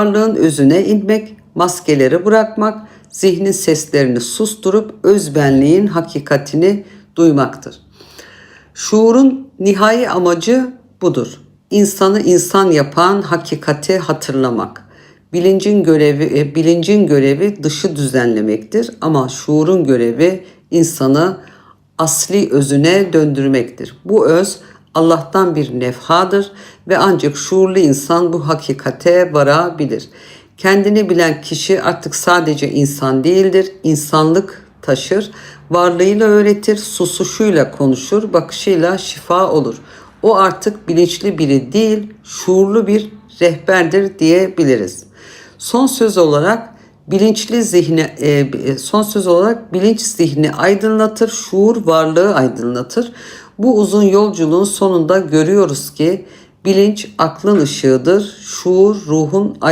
varlığın özüne inmek, maskeleri bırakmak, zihnin seslerini susturup özbenliğin hakikatini duymaktır. Şuurun nihai amacı budur. İnsanı insan yapan hakikati hatırlamak. Bilincin görevi e, bilincin görevi dışı düzenlemektir ama şuurun görevi insanı asli özüne döndürmektir. Bu öz Allah'tan bir nefhadır ve ancak şuurlu insan bu hakikate varabilir. Kendini bilen kişi artık sadece insan değildir, insanlık taşır, varlığıyla öğretir, susuşuyla konuşur, bakışıyla şifa olur. O artık bilinçli biri değil, şuurlu bir rehberdir diyebiliriz. Son söz olarak bilinçli zihni e, son söz olarak bilinç zihni aydınlatır, şuur varlığı aydınlatır. Bu uzun yolculuğun sonunda görüyoruz ki bilinç aklın ışığıdır, şuur ruhun aydınlatır.